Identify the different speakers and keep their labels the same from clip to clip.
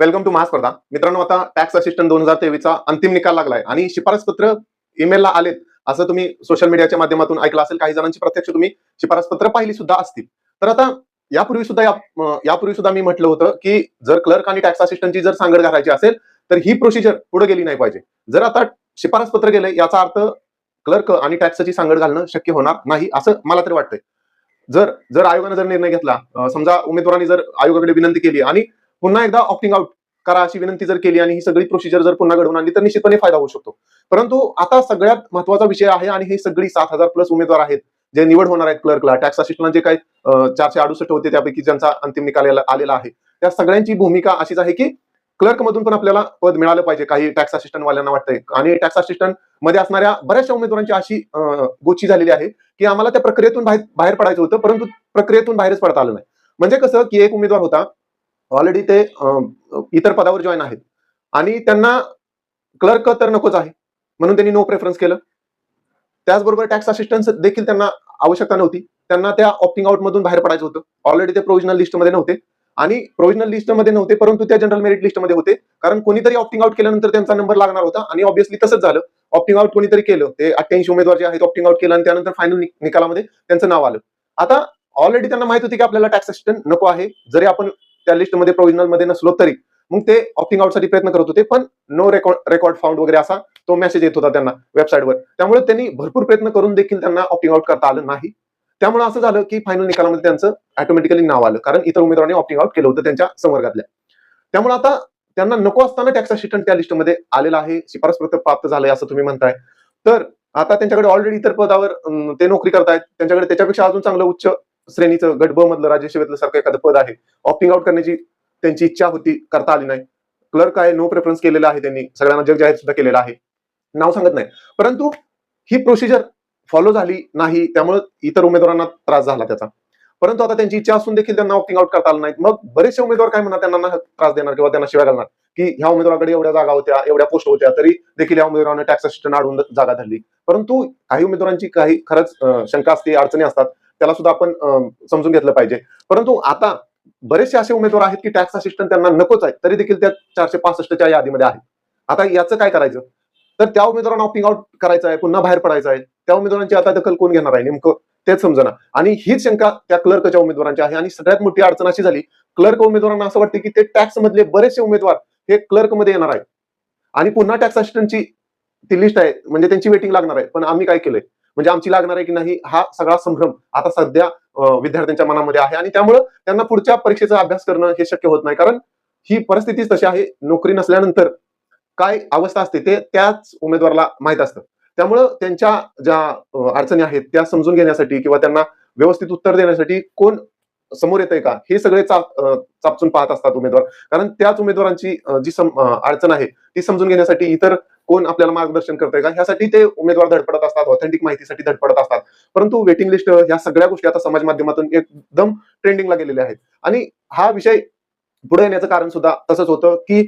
Speaker 1: Welcome to महास्पर्धा मित्रांनो आता tax assistant दोन हजार तेवीसचा अंतिम निकाल लागलाय. आणि शिफारस पत्र ईमेलला आलेत. असं तुम्ही सोशल मीडियाच्या माध्यमातून ऐकलं असेल काही जणांची प्रत्यक्ष तुम्ही शिफारस पत्र पाहिली सुद्धा असतील. तर आता यापूर्वी सुद्धा यापूर्वी सुद्धा मी म्हटलं होतं की जर क्लर्क आणि टॅक्स असिस्टंटची जर सांगड घालायची असेल तर ही प्रोसिजर पुढे गेली नाही पाहिजे. जर आता शिफारस पत्र गेले याचा अर्थ क्लर्क आणि टॅक्सची सांगड घालणं शक्य होणार नाही असं मला तरी वाटतंय. जर जर आयोगानं जर निर्णय घेतला समजा उमेदवारांनी जर आयोगाकडे विनंती केली आणि पुन्हा एकदा ऑप्टिंग आउट करा अशी विनंती जर केली आणि ही सगळी प्रोसिजर जर पुन्हा घडवून आणली तर निश्चितपणे फायदा होऊ शकतो. परंतु आता सगळ्यात महत्त्वाचा विषय आहे आणि ही सगळी सात हजार प्लस उमेदवार आहेत जे निवड होणार आहेत क्लर्कला टॅक्स असिस्टंट जे काही चारशे अडुसष्ट होते त्यापैकी ज्यांचा अंतिम निकाल आलेला- आहे त्या सगळ्यांची भूमिका अशीच आहे की क्लर्क मधून पण आपल्याला पद मिळालं पाहिजे काही टॅक्स असिस्टंट वाल्यांना वाटतंय. आणि टॅक्स असिस्टंटमध्ये असणाऱ्या बऱ्याचशा उमेदवारांची अशी गोची झालेली आहे की आम्हाला त्या प्रक्रियेतून बाहेर बाहेर पडायचं होतं परंतु प्रक्रियेतून बाहेरच पडता आलं नाही. म्हणजे कसं की एक उमेदवार होता ऑलरेडी ते इतर पदावर जॉईन आहेत. आणि त्यांना क्लर्क तर नकोच आहे. म्हणून त्यांनी नो प्रेफरन्स केलं. त्याचबरोबर टॅक्स असिस्टन्स देखील त्यांना आवश्यकता नव्हती. त्यांना त्या ऑप्टिंग आउट मधून बाहेर पडायचं होतं. ऑलरेडी ते प्रोव्हिजनल लिस्टमध्ये नव्हते. आणि प्रोव्हिजनल लिस्टमध्ये नव्हते परंतु त्या जनरल मेरिट लिस्टमध्ये होते. कारण कोणीतरी ऑप्टिंग आउट केल्यानंतर त्यांचा नंबर लागणार होता. आणि ऑब्व्हियसली तसंच झालं. ऑप्टिंग आउट कोणीतरी केलं. ते अठ्ठ्याऐंशी उमेदवार जे आहेत ऑप्टिंग आउट केलं आणि त्यानंतर फायनल निकालामध्ये त्यांचं नाव आलं. आता ऑलरेडी त्यांना माहीत होती की आपल्याला टॅक्स असिस्टंट नको आहे. जरी आपण त्या लिस्टमध्ये प्रोव्हिजनलमध्ये नसलो तरी. मग ते ऑप्टिंग आउटसाठी प्रयत्न करत होते पण नो रेकॉर्ड रेकॉर्ड फाउंड वगैरे असा तो मेसेज येत होता त्यांना वेबसाईटवर त्यामुळे त्यांनी भरपूर प्रयत्न करून देखील त्यांना ऑप्टिंग आउट करता आलं नाही. त्यामुळे असं झालं की फायनल निकालामध्ये त्यांचं ऑटोमॅटिकली नाव आलं कारण इतर उमेदवारांनी ऑप्टिंग आउट केलं होतं त्यांच्या संवर्गातल्या. त्यामुळे आता त्यांना नको असताना टॅक्स असिस्टंट त्या लिस्टमध्ये आलेला आहे शिफारस पत्र प्राप्त झालंय असं तुम्ही म्हणताय. तर आता त्यांच्याकडे ऑलरेडी इतर पदावर ते नोकरी करतायत त्यांच्याकडे त्याच्यापेक्षा अजून चांगलं उच्च श्रेणीचं गट ब मधलं राज्य सारखं एखादं पद आहे. ऑप्टिंग आउट करण्याची त्यांची इच्छा होती करता आली नाही. क्लर्क आहे नो प्रेफरन्स केलेला आहे त्यांनी. सगळ्यांना जग जाहीर सुद्धा केलेला आहे. नाव सांगत नाही. परंतु ही प्रोसिजर फॉलो झाली नाही त्यामुळे इतर उमेदवारांना त्रास झाला त्याचा. परंतु आता त्यांची इच्छा असून देखील त्यांना ऑप्टिंग आउट करता आलं नाही. मग बरेचसे उमेदवार काय म्हणणार त्यांना त्रास देणार किंवा त्यांना शिवाय घालणार. की ह्या उमेदवाराकडे एवढ्या जागा होत्या एवढ्या पोस्ट होत्या तरी देखील या उमेदवारांना टॅक्स असिस्टंट अडवून जागा धरली. परंतु काही उमेदवारांची काही खरंच शंका असते अडचणी असतात. त्याला सुद्धा आपण समजून घेतलं पाहिजे. परंतु आता बरेचसे असे उमेदवार आहेत की टॅक्स असिस्टंट त्यांना नकोच आहे तरी देखील त्या चारशे पासष्टच्या यादीमध्ये आहेत. आता याचं काय करायचं? तर त्या उमेदवारांना ऑप्टिंग आउट करायचं आहे पुन्हा बाहेर पडायचं आहे. त्या उमेदवारांची आता दखल कोण घेणार आहे नेमकं? तेच समजना. आणि हीच शंका त्या क्लर्कच्या उमेदवारांची आहे. आणि सगळ्यात मोठी अडचण अशी झाली क्लर्क उमेदवारांना असं वाटतं की ते टॅक्स मधले बरेचसे उमेदवार हे क्लर्कमध्ये येणार आहेत. आणि पुन्हा टॅक्स असिस्टंटची ती लिस्ट आहे म्हणजे त्यांची वेटिंग लागणार आहे. पण आम्ही काय केलंय? म्हणजे आमची लागणार आहे की नाही हा सगळा संभ्रम आता सध्या विद्यार्थ्यांच्या मनामध्ये आहे. आणि त्यामुळं त्यांना पुढच्या परीक्षेचा अभ्यास करणं हे शक्य होत नाही. कारण ही परिस्थितीच तशी आहे नोकरी नसल्यानंतर काय अवस्था असते ते त्याच उमेदवाराला माहीत असतं. त्यामुळं त्यांच्या ज्या अडचणी आहेत त्या समजून घेण्यासाठी किंवा त्यांना व्यवस्थित उत्तर देण्यासाठी कोण समोर येतंय का? हे सगळे चाप चापचून पाहत असतात उमेदवार. कारण त्याच उमेदवारांची जी सम- अडचण आहे ती समजून घेण्यासाठी इतर कोण आपल्याला मार्गदर्शन करतंय का? ह्यासाठी ते उमेदवार धडपडत असतात ऑथेंटिक माहितीसाठी धडपडत असतात. परंतु वेटिंग लिस्ट ह्या सगळ्या गोष्टी आता समाज माध्यमातून एकदम ट्रेंडिंगला गेलेल्या आहेत. आणि हा विषय पुढे येण्याचं कारण सुद्धा तसंच होतं की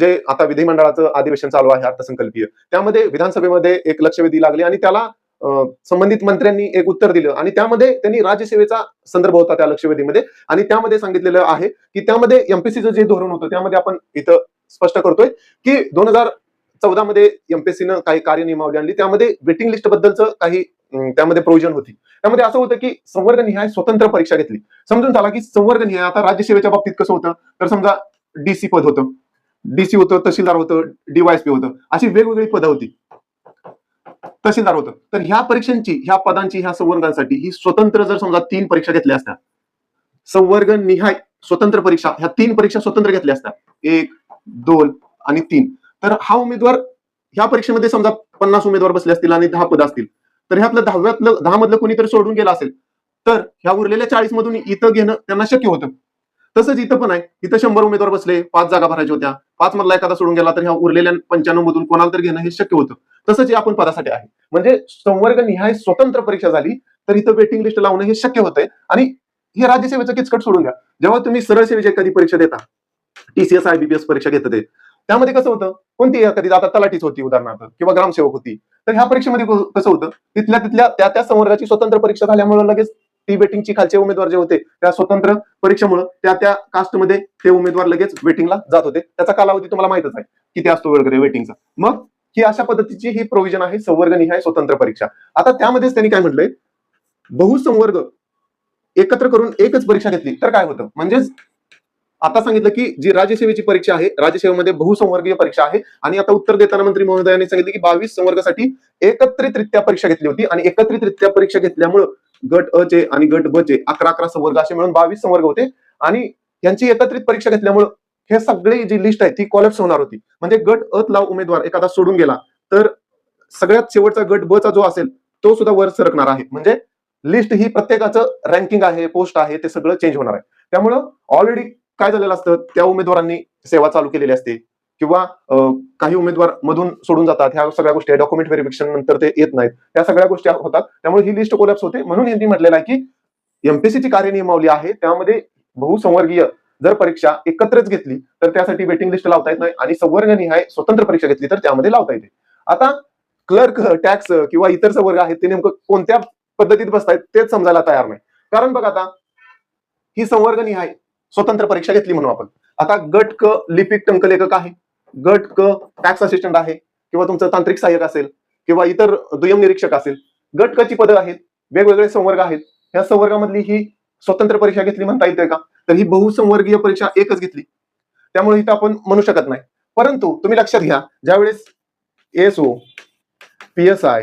Speaker 1: जे आता विधिमंडळाचं अधिवेशन चालू आहे अर्थसंकल्पीय त्यामध्ये विधानसभेमध्ये एक लक्षवेधी लागली आणि त्याला संबंधित मंत्र्यांनी एक उत्तर दिलं. आणि त्यामध्ये त्यांनी राज्यसेवेचा संदर्भ होता त्या लक्षवेधीमध्ये. आणि त्यामध्ये सांगितलेलं आहे की त्यामध्ये एमपीसीचं जे धोरण होतं त्यामध्ये आपण इथं स्पष्ट करतोय की दोन हजार चौदा मध्ये एमपीएससीनं काही कार्यनियमावली आणली. त्यामध्ये वेटिंग लिस्ट बद्दलचं काही त्यामध्ये प्रोव्हिजन होती. त्यामध्ये असं होतं की संवर्ग निहाय स्वतंत्र परीक्षा घेतली. समजून झाला की संवर्ग निहाय आता राज्यसेवेच्या बाबतीत कसं होतं? तर समजा डीसी पद होतं. डीसी होतं तहसीलदार होतं डीवायसपी होतं. अशी वेगवेगळी पदं होती. तहसीलदार होतं. तर ह्या परीक्षांची ह्या पदांची ह्या संवर्गांसाठी ही स्वतंत्र जर समजा तीन परीक्षा घेतल्या असत्या संवर्ग निहाय स्वतंत्र परीक्षा ह्या तीन परीक्षा स्वतंत्र घेतल्या असत्या. एक दोन आणि तीन. तर हा उमेदवार ह्या परीक्षेमध्ये समजा पन्नास उमेदवार बसले असतील आणि दहा पद असतील तर ह्यातलं दहाव्यातलं दहा मधलं कोणीतरी सोडून गेलं असेल तर ह्या उरलेल्या चाळीस मधून इथं घेणं त्यांना शक्य होतं. तसंच इथं पण आहे. इथं शंभर उमेदवार बसले पाच जागा भरायच्या होत्या. पाच मधला एखादा सोडून गेला तर ह्या उरलेल्या पंच्याण्णव मधून कोणाला तर घेणं हे शक्य होतं. तसंच हे आपण पदासाठी आहे. म्हणजे संवर्ग निहाय स्वतंत्र परीक्षा झाली तर इथं वेटिंग लिस्ट लावणं हे शक्य होतंय. आणि हे राज्यसेवेचं किचकट सोडून द्या. जेव्हा तुम्ही सरळ सेवेची एखादी परीक्षा देता टीसीएस आयबीपीएस परीक्षा घेत ते त्यामध्ये कसं होतं? कोणती कधी आता तलाठीच होती उदाहरणार्थ किंवा ग्रामसेवक होती. तर ह्या परीक्षेमध्ये कसं होतं? तिथल्या तिथल्या त्या त्या संवर्गाची स्वतंत्र परीक्षा झाल्यामुळे लगेच ती वेटिंगची खालचे उमेदवार जे होते त्या स्वतंत्र परीक्षेमुळे त्या त्या कास्टमध्ये ते उमेदवार लगेच वेटिंगला जात होते. त्याचा कालावधी तुम्हाला माहितच आहे किती असतो वगैरे वेटिंगचा मग ही अशा पद्धतीची ही प्रोव्हिजन आहे संवर्ग निहाय स्वतंत्र परीक्षा. आता त्यामध्येच त्यांनी काय म्हटलंय? बहुसंवर्ग एकत्र करून एकच परीक्षा घेतली तर काय होतं? म्हणजेच आता सांगितलं की जी राज्यसेवेची परीक्षा आहे राज्यसेवेमध्ये बहुसंवर्गीय परीक्षा आहे. आणि आता उत्तर देताना मंत्री महोदयांनी सांगितलं की बावीस संवर्गासाठी एकत्रितरित्या परीक्षा घेतली होती. आणि एकत्रितरित्या परीक्षा घेतल्यामुळं गट अ चे आणि गट ब चे अकरा अकरा संवर्ग असे मिळून बावीस संवर्ग होते. आणि यांची एकत्रित परीक्षा घेतल्यामुळं हे सगळे जी लिस्ट आहे ती कॉलेप्स होणार होती. म्हणजे गट अ ला उमेदवार एखादा सोडून गेला तर सगळ्यात शेवटचा गट ब चा जो असेल तो सुद्धा वर सरकणार आहे. म्हणजे लिस्ट ही प्रत्येकाचं रँकिंग आहे पोस्ट आहे ते सगळं चेंज होणार आहे. त्यामुळं ऑलरेडी काय झालेलं असतं? त्या उमेदवारांनी सेवा चालू केलेली असते. किंवा काही उमेदवार मधून सोडून जातात. ह्या सगळ्या गोष्टी डॉक्युमेंट व्हेरिफिकेशन नंतर ते येत नाहीत. त्या सगळ्या गोष्टी होतात. त्यामुळे ही लिस्ट कोलॅप्स होते. म्हणून यांनी म्हटलेलं आहे की एमपीसीची कार्यनियमावली आहे. त्यामध्ये बहुसंवर्गीय जर परीक्षा एकत्रच घेतली तर त्यासाठी वेटिंग लिस्ट लावता येत नाही आणि संवर्गनिहाय स्वतंत्र परीक्षा घेतली तर त्यामध्ये लावता येते. आता क्लर्क टॅक्स किंवा इतर संवर्ग आहेत ते नेमकं कोणत्या पद्धतीत बसतायत तेच समजायला तयार नाही. कारण बघ आता ही संवर्गनिहाय स्वतंत्र परीक्षा घेतली म्हणून आपण. आता गट क लिपिक टंकलेखक आहे. गट क टॅक्स असिस्टंट आहे. किंवा तुमचं तांत्रिक सहाय्यक असेल. किंवा इतर दुय्यम निरीक्षक असेल. गट क ची पदं आहेत. वेगवेगळे संवर्ग आहेत. या संवर्गामधली ही स्वतंत्र परीक्षा घेतली म्हणता येते का? तर ही बहुसंवर्गीय परीक्षा एकच घेतली. त्यामुळे इथं आपण म्हणू शकत नाही. परंतु तुम्ही लक्षात घ्या ज्यावेळेस S O P S I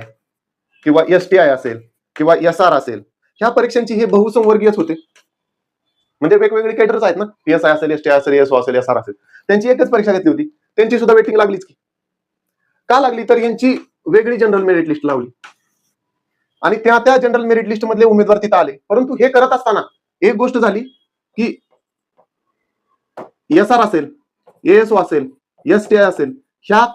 Speaker 1: किंवा एस टी आय असेल किंवा एस आर असेल ह्या परीक्षांची हे बहुसंवर्गीयच होते. म्हणजे वेगवेगळे कॅटर्स आहेत ना. एस आय असेल एस टी असेल एस ओ असेल एस आर असेल. त्यांची एकच परीक्षा घेतली होती. त्यांची सुद्धा वेटिंग लागलीच की. का लागली? तर यांची वेगळी जनरल मेरिट लिस्ट लावली. आणि त्या त्या जनरल मेरिट लिस्ट मधले उमेदवार तिथं आले. परंतु हे करत असताना एक गोष्ट झाली की एस आर असेल एएसओ असेल एस टी आय असेल ह्या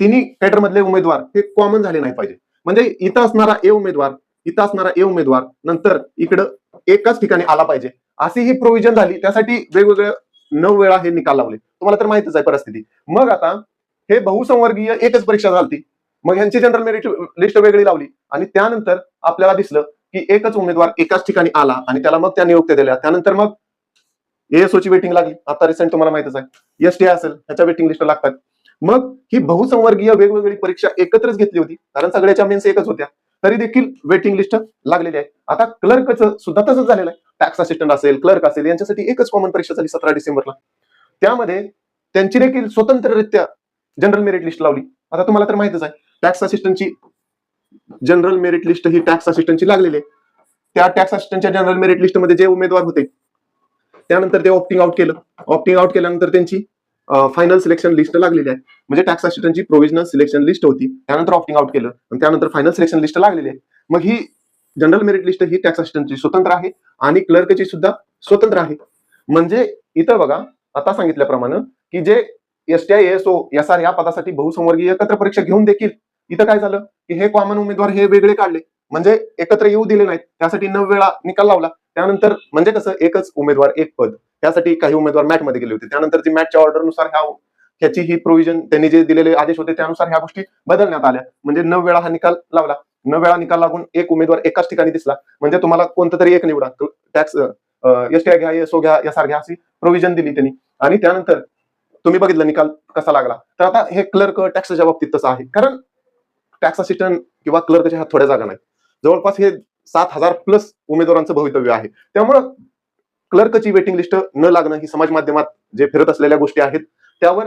Speaker 1: तिन्ही कॅटर मधले उमेदवार हे कॉमन झाले नाही पाहिजे. म्हणजे इथं असणारा ए उमेदवार इथं असणारा ए उमेदवार नंतर इकडं एकाच ठिकाणी आला पाहिजे. अशी ही प्रोव्हिजन झाली त्यासाठी वेगवेगळ्या नऊ वेळा हे निकाल लावले. तुम्हाला तर माहितीच आहे परिस्थिती. मग आता हे बहुसंवर्गीय एकच परीक्षा झाली मग यांची जनरल मेरिट लिस्ट वेगळी लावली. आणि त्यानंतर आपल्याला दिसलं की एकच उमेदवार एकाच ठिकाणी आला आणि त्याला मग त्या नियुक्त्या दिल्या. त्यानंतर मग एएसओ ची वेटिंग लागली. आता रिसेंट तुम्हाला माहितच आहे. एस टी असेल ह्याच्या वेटिंग लिस्ट लागतात. मग ही बहुसंवर्गीय वेगवेगळी परीक्षा एकत्रच घेतली होती. कारण सगळ्याच्या मेन्स एकच होत्या. तरी देखील वेटिंग लिस्ट लागलेली आहे. आता क्लर्कचं सुद्धा तसंच झालेलं आहे. टॅक्स असिस्टंट असेल क्लर्क असेल यांच्यासाठी एकच कॉमन परीक्षा झाली सतरा डिसेंबरला. त्यामध्ये त्यांची देखील स्वतंत्ररित्या जनरल मेरिट लिस्ट लावली. आता तुम्हाला तर माहितच आहे टॅक्स असिस्टंटची जनरल मेरिट लिस्ट ही टॅक्स असिस्टंटची लागलेली आहे. त्या टॅक्स असिस्टंटच्या जनरल मेरिट लिस्टमध्ये जे उमेदवार होते त्यानंतर ते ऑप्टिंग आउट केलं. ऑप्टिंग आउट केल्यानंतर त्यांची फायनल सिलेक्शन लिस्ट लागलेली आहे. म्हणजे टॅक्स असिस्टंटची प्रोव्हिजनल सिलेक्शन लिस्ट होती. त्यानंतर ऑप्टिंग आउट केलं. आणि त्यानंतर फायनल सिलेक्शन लिस्ट लागलेली आहे. मग ही जनरल मेरिट लिस्ट ही टॅक्स असिस्टंटची स्वतंत्र आहे. आणि क्लर्कची सुद्धा स्वतंत्र आहे. म्हणजे इथं बघा आता सांगितल्याप्रमाणे की जे S T I S O S R या पदासाठी बहुसंवर्गीय एकत्र परीक्षा घेऊन देखील इथं काय झालं? की हे कॉमन उमेदवार हे वेगळे काढले. म्हणजे एकत्र येऊ दिले नाहीत. त्यासाठी नऊ वेळा निकाल लावला. त्यानंतर म्हणजे कसं? एकच उमेदवार एक पद. त्यासाठी काही उमेदवार मॅटमध्ये गेले होते. त्यानंतर ती मॅटच्या ऑर्डरनुसार ह्या ह्याची ही प्रोव्हिजन त्यांनी जे दिलेले आदेश होते त्यानुसार ह्या गोष्टी बदलण्यात आल्या. म्हणजे नऊ वेळा हा निकाल लावला. नऊ वेळा निकाल लागून एक उमेदवार एकाच ठिकाणी दिसला. म्हणजे तुम्हाला कोणतं तरी एक निवडा. टॅक्स एस घ्या एसओ घ्या यासारख्या अशी प्रोव्हिजन दिली त्यांनी. आणि त्यानंतर तुम्ही बघितलं निकाल कसा लागला. तर आता हे क्लर्क टॅक्सच्या बाबतीत तसं आहे. कारण टॅक्स असिस्टंट किंवा क्लर्कच्या ह्या थोड्या जागा नाहीत. जवळपास हे सात हजार प्लस उमेदवारांचं भवितव्य आहे. त्यामुळं क्लर्कची वेटिंग लिस्ट न लागणं ही समाज माध्यमात जे फिरत असलेल्या गोष्टी आहेत त्यावर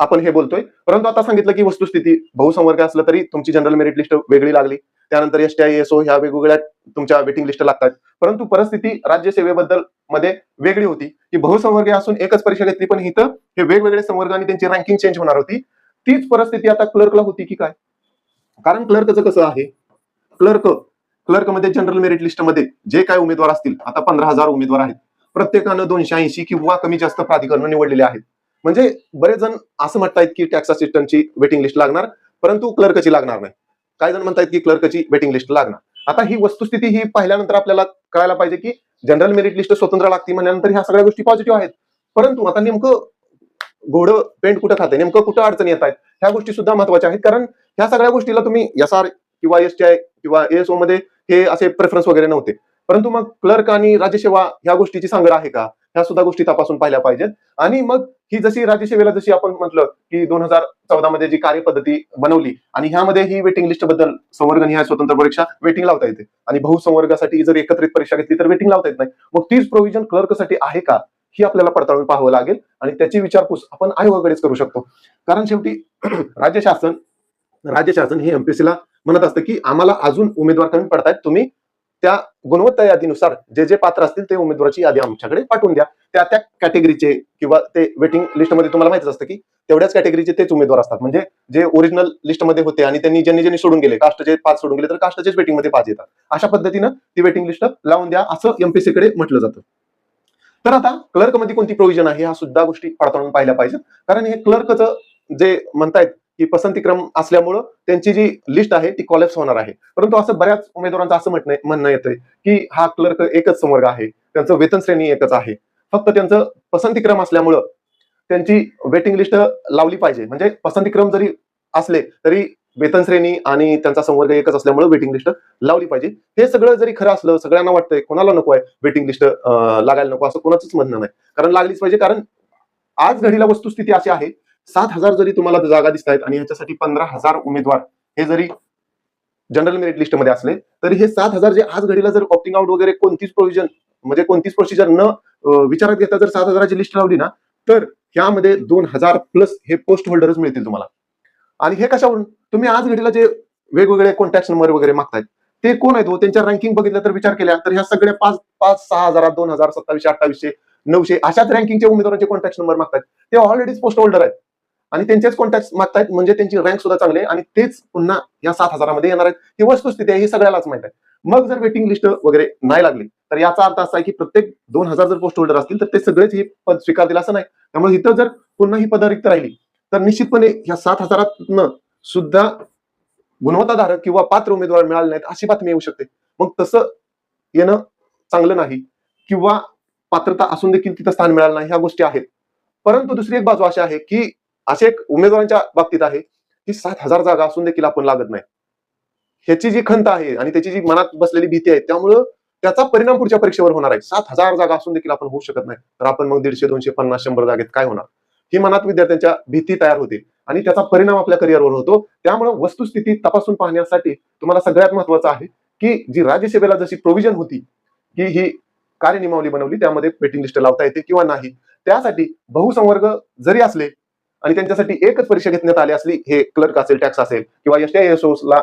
Speaker 1: आपण हे बोलतोय. परंतु आता सांगितलं की वस्तुस्थिती बहुसंवर्ग असलं तरी तुमची जनरल मेरिट लिस्ट वेगळी लागली. त्यानंतर एस टी आय एसओ ह्या वेगवेगळ्या तुमच्या वेटिंग लिस्ट लागतात. परंतु परिस्थिती राज्यसेवेबद्दलमध्ये वेगळी होती. की बहुसंवर्गीय असून एकच परीक्षा घेतली पण इथं हे वेगवेगळे संवर्ग आणि त्यांची रँकिंग चेंज होणार होती. तीच परिस्थिती आता क्लर्कला होती की काय? कारण क्लर्कचं कसं आहे क्लर्क क्लर्कमध्ये जनरल मेरिट लिस्टमध्ये जे काय उमेदवार असतील आता पंधरा हजार उमेदवार आहेत. प्रत्येकानं दोनशे ऐंशी किंवा कमी जास्त प्राधिकरण निवडलेले आहेत. म्हणजे बरेच जण असं म्हणतायत की टॅक्स असिस्टंटची वेटिंग लिस्ट लागणार परंतु क्लर्कची लागणार नाही. काही जण म्हणतायत की क्लर्कची वेटिंग लिस्ट लागणार. आता ही वस्तुस्थिती ही पाहिल्यानंतर आपल्याला कळायला पाहिजे की जनरल मेरिट लिस्ट स्वतंत्र लागते म्हणल्यानंतर ह्या सगळ्या गोष्टी पॉझिटिव्ह आहेत. परंतु आता नेमकं घोडं पेंट कुठं खाते नेमकं कुठं अडचणी येत आहेत ह्या गोष्टी सुद्धा महत्त्वाच्या आहेत. कारण ह्या सगळ्या गोष्टीला तुम्ही एस आर किंवा एस टी आय किंवा एएसओ मध्ये हे असे प्रेफरन्स वगैरे नव्हते. परंतु मग क्लर्क आणि राज्यसेवा ह्या गोष्टीची सांगड आहे का? ह्या सुद्धा गोष्टी तपासून पाहिल्या पाहिजेत. आणि मग ही जशी राज्यसेवेला जशी आपण म्हटलं की दोन हजार चौदा मध्ये जी कार्यपद्धती बनवली आणि ह्यामध्ये ही वेटिंग लिस्टबद्दल संवर्ग ह्या स्वतंत्र परीक्षा वेटिंग लावता येते. आणि बहुसंवर्गासाठी जर एकत्रित परीक्षा घेतली तर वेटिंग लावता येत नाही. मग तीच प्रोव्हिजन क्लर्कसाठी आहे का? ही आपल्याला पडताळून पाहावं लागेल आणि त्याची विचारपूस आपण आयोगाकडेच करू शकतो. कारण शेवटी राज्य शासन राज्य शासन हे एमपीएससी ला म्हणत असतं की आम्हाला अजून उमेदवार कमी पडतायत. तुम्ही त्या गुणवत्ता यादीनुसार जे जे पात्र असतील ते उमेदवाराची यादी आमच्याकडे पाठवून द्या. त्या त्या कॅटेगरीचे किंवा ते वेटिंग लिस्टमध्ये तुम्हाला माहितीच असतं की तेवढ्याच कॅटेगरीचे तेच उमेदवार असतात. म्हणजे जे ओरिजिनल लिस्टमध्ये होते आणि त्यांनी ज्यांनी ज्यांनी सोडून गेले कास्टचे पाच सोडून गेले तर कास्टचेच वेटिंगमध्ये पाच येतात. अशा पद्धतीनं ती वेटिंग लिस्ट लावून द्या. असं एमपीएससी कडे म्हटलं जातं. तर आता क्लर्कमध्ये कोणती प्रोव्हिजन आहे ह्या सुद्धा गोष्टी पडताळून पाहिल्या पाहिजेत. कारण हे क्लर्कचं जे म्हणतायत की पसंतीक्रम असल्यामुळं त्यांची जी लिस्ट आहे ती कॉलेप्स होणार आहे. परंतु असं बऱ्याच उमेदवारांचं असं म्हणणं म्हणणं येतंय की हा क्लर्क एकच संवर्ग आहे. त्यांचं वेतन श्रेणी एकच आहे. फक्त त्यांचं पसंतीक्रम असल्यामुळं त्यांची वेटिंग लिस्ट लावली पाहिजे. म्हणजे पसंतीक्रम जरी असले तरी वेतन श्रेणी आणि त्यांचा संवर्ग एकच असल्यामुळे वेटिंग लिस्ट लावली पाहिजे. हे सगळं जरी खरं असलं सगळ्यांना वाटतंय कोणाला नको आहे वेटिंग लिस्ट लागायला नको असं कोणाचंच म्हणणं नाही. कारण लागलीच पाहिजे. कारण आज घडीला वस्तुस्थिती अशी आहे सात हजार जरी तुम्हाला जागा दिसत आहेत आणि याच्यासाठी पंधरा हजार उमेदवार हे जरी जनरल मेरिट लिस्टमध्ये असले तरी हे सात हजार जे आज घडीला जर ऑप्टिंग आउट वगैरे कोणतीच प्रोव्हिजन म्हणजे कोणतीच प्रोसिजर न विचारात घेता जर सात हजाराची लिस्ट लावली ना तर यामध्ये दोन हजार प्लस हे पोस्ट होल्डरच मिळतील तुम्हाला. आणि हे कशावरून? तुम्ही आज घडीला जे वेगवेगळे कॉन्टॅक्ट नंबर वगैरे मागतायत ते कोण आहेत हो? त्यांच्या रँकिंग बघितलं तर विचार केला तर ह्या सगळ्या पाच पाच सहा हजार दोन हजार सत्तावीसशे अठ्ठावीसशे नऊशे अशाच रँकिंगच्या उमेदवारांचे कॉन्टॅक्ट नंबर मागतात ते ऑलरेडीच पोस्ट होल्डर आहेत. आणि त्यांचेच कॉन्टॅक्ट मागतायत म्हणजे त्यांची रँक सुद्धा चांगली आहे. आणि तेच पुन्हा या सात हजारामध्ये येणार आहेत. ही वस्तुस्थिती आहे ही सगळ्यालाच माहीत आहे. मग जर वेटिंग लिस्ट वगैरे नाही लागली तर याचा अर्थ असा आहे की प्रत्येक दोन हजार जर पोस्ट होल्डर असतील तर ते सगळेच ही पद स्वीकारतील असं नाही. त्यामुळे इथं जर पुन्हा ही पदं रिक्त राहिली तर निश्चितपणे ह्या सात हजारातनं सुद्धा गुणवत्ताधारक किंवा पात्र उमेदवार मिळाले नाहीत अशी बातमी येऊ शकते. मग तसं येणं चांगलं नाही किंवा पात्रता असून देखील तिथं स्थान मिळालं नाही ह्या गोष्टी आहेत. परंतु दुसरी एक बाजू अशी आहे की असे एक उमेदवारांच्या बाबतीत आहे की सात हजार जागा असून देखील आपण लागत नाही. ह्याची जी खंत आहे आणि त्याची जी मनात बसलेली भीती आहे त्यामुळं त्याचा परिणाम पुढच्या परीक्षेवर होणार आहे. सात हजार जागा असून देखील आपण होऊ शकत नाही. तर आपण मग दीडशे दोनशे पन्नास शंभर जागेत काय होणार? ही मनात विद्यार्थ्यांच्या भीती तयार होते आणि त्याचा परिणाम आपल्या करिअरवर होतो. त्यामुळे वस्तुस्थिती तपासून पाहण्यासाठी तुम्हाला सगळ्यात महत्वाचं आहे की जी राज्यसभेला जशी प्रोव्हिजन होती की ही कार्यनियमावली बनवली त्यामध्ये वेटिंग लिस्ट लावता येते किंवा नाही त्यासाठी बहुसंवर्ग जरी असले आणि त्यांच्यासाठी एकच परीक्षा घेण्यात आली असली हे क्लर्क असेल टॅक्स असेल किंवा एस टी ला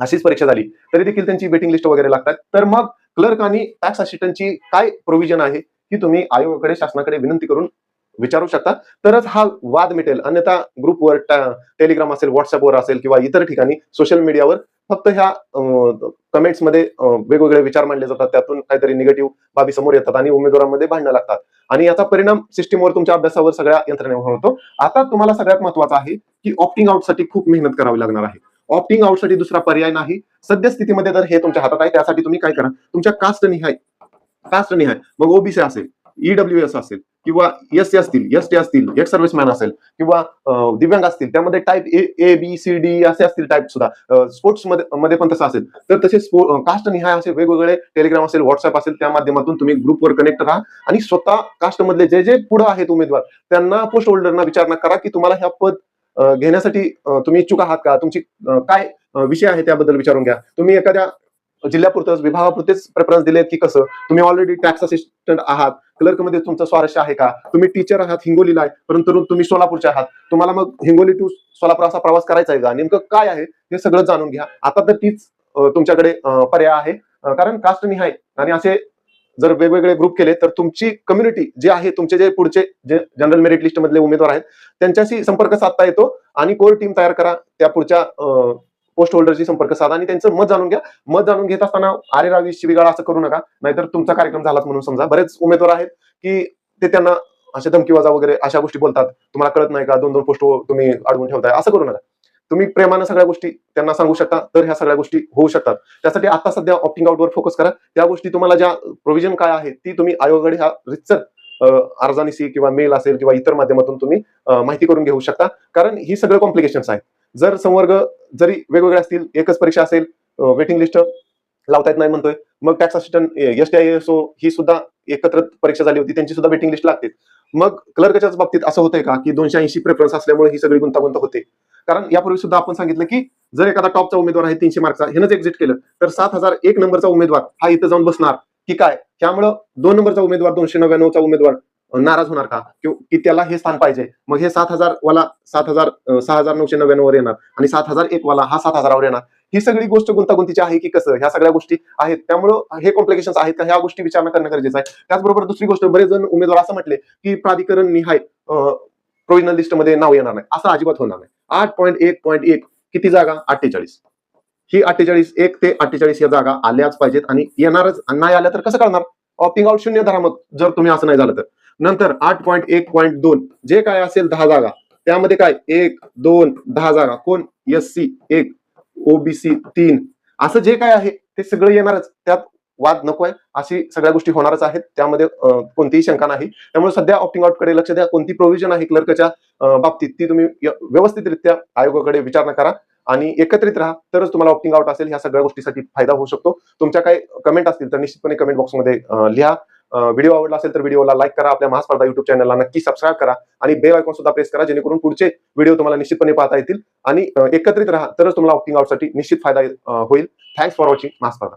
Speaker 1: अशीच परीक्षा झाली तरी देखील त्यांची वेटिंग लिस्ट वगैरे लागतात. तर मग क्लर्क आणि टॅक्स असिस्टंटची काय प्रोव्हिजन आहे ही तुम्ही आयोगाकडे शासनाकडे विनंती करून विचारू शकता. तरच हा वाद मिटेल. अन्यथा ग्रुपवर टेलिग्राम असेल व्हॉट्सअपवर असेल किंवा इतर ठिकाणी सोशल मीडियावर फक्त ह्या कमेंट्समध्ये वेगवेगळे विचार मांडले जातात. त्यातून काहीतरी निगेटिव्ह बाबी समोर येतात आणि उमेदवारांमध्ये भांडणं लागतात. आणि याचा परिणाम सिस्टीमवर तुमच्या अभ्यासावर सगळ्या यंत्रणेवर होतो. आता तुम्हाला सगळ्यात महत्वाचं आहे की ऑप्टिंग आउटसाठी खूप मेहनत करावी लागणार आहे. ऑप्टिंग आउटसाठी दुसरा पर्याय नाही. सद्यस्थितीमध्ये जर हे तुमच्या हातात आहे. त्यासाठी तुम्ही काय करा? तुमच्या कास्ट निहाय. कास्ट निहाय. मग ओबीसी असेल ईडब्ल्यू एस असेल किंवा एस सी असतील एस टी असतील एक सर्व्हिसमॅन असेल किंवा दिव्यांग असतील त्यामध्ये type A B C D असे असतील टाईप सुद्धा. स्पोर्ट्समध्ये मध्ये पण तसं असेल. तर तसे कास्ट निहाय असे वेगवेगळे टेलिग्राम असेल व्हॉट्सअप असेल त्या माध्यमातून तुम्ही ग्रुपवर कनेक्ट राहा आणि स्वतः कास्ट मधले जे जे पुढे आहेत उमेदवार त्यांना पोस्ट होल्डरना विचारणा करा की तुम्हाला ह्या पद घेण्यासाठी तुम्ही इच्छुक आहात का? तुमची काय विषय आहे त्याबद्दल विचारून घ्या. तुम्ही एखाद्या जिल्ह्यापुरतच विभागापुरतेच प्रेफरन्स दिलेत की कसं? तुम्ही ऑलरेडी टॅक्स असिस्टंट आहात क्लर्कमध्ये तुमचं स्वारस्य आहे का? तुम्ही टीचर आहात हिंगोलीला आहे परंतु तुम्ही सोलापूरचे आहात. तुम्हाला मग हिंगोली टू सोलापूर असा प्रवास करायचा आहे का? नेमकं काय आहे हे सगळं जाणून घ्या. आता तर तीच तुमच्याकडे पर्याय आहे. कारण कास्ट निहाय आणि असे जर वेगवेगळे ग्रुप केले तर तुमची कम्युनिटी जे आहे तुमचे जे पुढचे जे जनरल मेरिट लिस्ट मधले उमेदवार आहेत त्यांच्याशी संपर्क साधता येतो आणि कोर टीम तयार करा त्या पुढच्या पोस्ट होल्डरशी संपर्क साधा आणि त्यांचं मत जाणून घ्या. मत जाणून घेत असताना आरे रावी शिबिगाळ असं करू नका. नाहीतर तुमचा कार्यक्रम झालाच म्हणून समजा. बरेच उमेदवार आहेत की ते त्यांना अशा धमकीवाजा वगैरे अशा गोष्टी बोलतात. तुम्हाला कळत नाही का? दोन दोन पोस्ट तुम्ही अडवून ठेवताय? असं करू नका. तुम्ही प्रेमानं सगळ्या गोष्टी त्यांना सांगू शकता. तर ह्या सगळ्या गोष्टी होऊ शकतात. त्यासाठी आता सध्या ऑप्टिंग आउटवर फोकस करा. त्या गोष्टी तुम्हाला ज्या प्रोव्हिजन काय आहे ती तुम्ही आयोगाकडे ह्या रितसर अं, अर्जानिसी किंवा मेल असेल किंवा इतर माध्यमातून तुम्ही माहिती करून घेऊ शकता. कारण ही सगळं कॉम्प्लिकेशन्स आहेत. जर संवर्ग जरी वेगवेगळे असतील एकच परीक्षा असेल वेटिंग लिस्ट लावता येत नाही म्हणतोय मग tax assistant S T I S O ही सुद्धा एकत्र परीक्षा झाली होती त्यांची सुद्धा वेटिंग लिस्ट लागते. मग क्लर्कच्याच बाबतीत असं होतंय का की दोनशे ऐंशी प्रेफरन्स असल्यामुळे ही सगळी गुंतागुंत होते? कारण यापूर्वी सुद्धा आपण सांगितलं की जर एखादा टॉपचा उमेदवार आहे तीनशे मार्कचा ह्यानंच एक्झिट केलं तर सात हजार एक नंबरचा उमेदवार हा इथं जाऊन बसणार. की काय? त्यामुळं दोन नंबरचा उमेदवार दोनशे नव्याण्णवचा उमेदवार नाराज होणार का? की त्याला हे स्थान पाहिजे. मग हे सात हजार वाला सात हजार सहा हजार नऊशे नव्याण्णव वर येणार आणि सात हजार एक वाला हा सात हजारावर येणार. ही सगळी गोष्ट गुंतागुंतीची आहे की कसं? ह्या सगळ्या गोष्टी आहेत. त्यामुळं हे कॉम्प्लिकेशन आहेत का? ह्या गोष्टी विचारणा करणं गरजेचं आहे. त्याचबरोबर दुसरी गोष्ट बरेच जण उमेदवार असं म्हटले की प्राधिकरण निहाय प्रोव्हिजनल लिस्टमध्ये नाव येणार नाही. असं अजिबात होणार नाही. आठ पॉईंट एक पॉईंट एक किती जागा? अठ्ठेचाळीस. ही अठ्ठेचाळीस एक ते अठ्ठेचाळीस या जागा आल्याच पाहिजेत आणि येणारच. नाही आल्या तर कसं करणार ऑपिंग आउट शून्य धरा मग जर तुम्ही असं नाही झालं तर. नंतर आठ पॉईंट एक पॉईंट दोन. जे काय असेल दहा जागा. त्यामध्ये काय? एक दोन दहा जागा. कोण? एस सी एक. ओबीसी तीन. असं जे काय आहे ते सगळं येणारच. त्यात वाद नको आहे अशी सगळ्या गोष्टी होणारच आहेत. त्यामध्ये कोणतीही शंका नाही. त्यामुळे सध्या ऑप्टिंग आउटकडे लक्ष द्या. कोणती प्रोव्हिजन आहे क्लर्कच्या बाबतीत ती तुम्ही व्यवस्थितरित्या आयोगाकडे विचारणा करा आणि एकत्रित राहा. तरच तुम्हाला ऑप्टिंग आउट असेल. ह्या सगळ्या गोष्टीसाठी फायदा होऊ शकतो. तुमच्या काही कमेंट असतील तर निश्चितपणे कमेंट बॉक्समध्ये लिहा. व्हिडिओ आवडला असेल तर व्हिडिओला लाईक करा. आपल्या महास्पर्धा युट्यूब चॅनलला नक्की सबस्क्राईब करा. आणि बेल आयकॉन सुद्धा प्रेस करा जेणेकरून पुढचे व्हिडिओ तुम्हाला निश्चितपणे पाहता येतील. आणि एकत्रित राहा तरच तुम्हाला ऑप्टिंग आउटसाठी निश्चित फायदा होईल. Thanks for watching महास्पर्धा.